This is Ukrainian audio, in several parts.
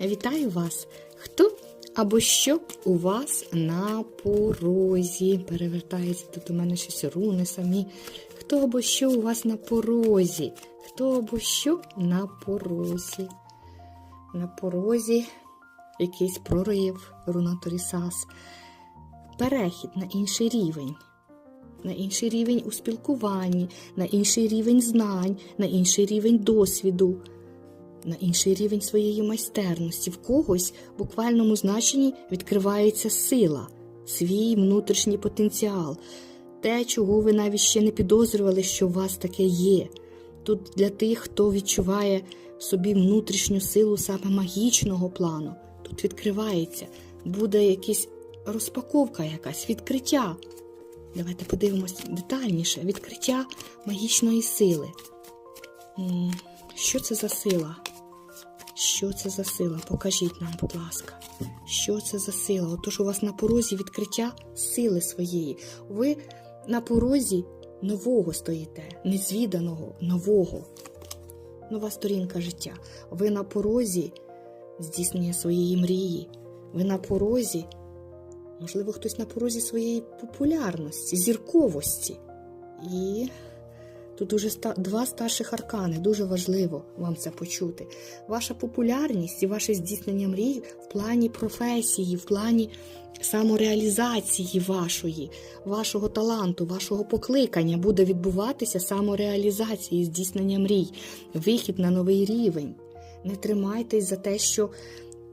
Вітаю вас! Хто або що у вас на порозі? Перевертається тут у мене щось руни самі. Хто або що у вас на порозі? Хто або що на порозі? На порозі якийсь прорив руна Торісас. Перехід на інший рівень. На інший рівень у спілкуванні, на інший рівень знань, на інший рівень досвіду на інший рівень своєї майстерності. В когось буквальному значенні відкривається сила, свій внутрішній потенціал, те, чого ви навіть ще не підозрювали, що у вас таке є. Тут для тих, хто відчуває в собі внутрішню силу саме магічного плану. Тут відкривається, буде якась розпаковка, якась відкриття. Давайте подивимось детальніше: відкриття магічної сили. Що це за сила? Що це за сила? Покажіть нам, будь ласка. Що це за сила? Отож у вас на порозі відкриття сили своєї. Ви на порозі нового стоїте, незвіданого, нового. Нова сторінка життя. Ви на порозі здійснення своєї мрії. Ви на порозі, можливо, хтось на порозі своєї популярності, зірковості. І Тут дуже ста- два старших аркани, дуже важливо вам це почути. Ваша популярність і ваше здійснення мрій в плані професії, в плані самореалізації вашої, вашого таланту, вашого покликання буде відбуватися самореалізації, здійснення мрій, вихід на новий рівень. Не тримайтесь за те, що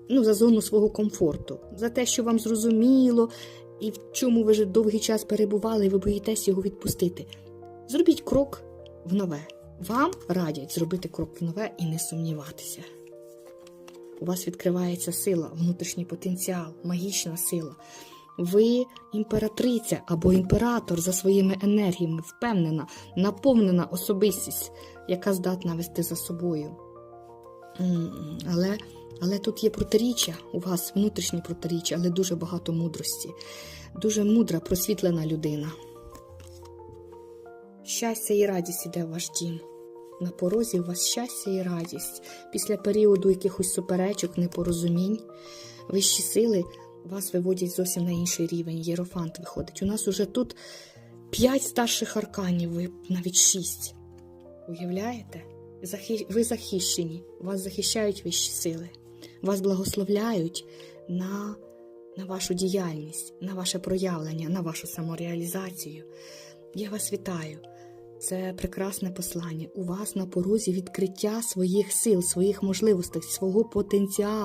ну, за зону свого комфорту, за те, що вам зрозуміло, і в чому ви вже довгий час перебували, і ви боїтесь його відпустити. Зробіть крок в нове. Вам радять зробити крок в нове і не сумніватися. У вас відкривається сила, внутрішній потенціал, магічна сила. Ви імператриця або імператор за своїми енергіями, впевнена, наповнена особистість, яка здатна вести за собою. Але, але тут є протиріччя, у вас внутрішні протиріччя, але дуже багато мудрості. Дуже мудра, просвітлена людина. Щастя і радість іде в ваш дім. На порозі у вас щастя і радість. Після періоду якихось суперечок, непорозумінь, вищі сили вас виводять зовсім на інший рівень. Єрофант виходить. У нас уже тут п'ять старших арканів, ви навіть шість. Уявляєте? Ви захищені, вас захищають вищі сили, вас благословляють на, на вашу діяльність, на ваше проявлення, на вашу самореалізацію. Я вас вітаю. Це прекрасне послання. У вас на порозі відкриття своїх сил, своїх можливостей, свого потенціалу.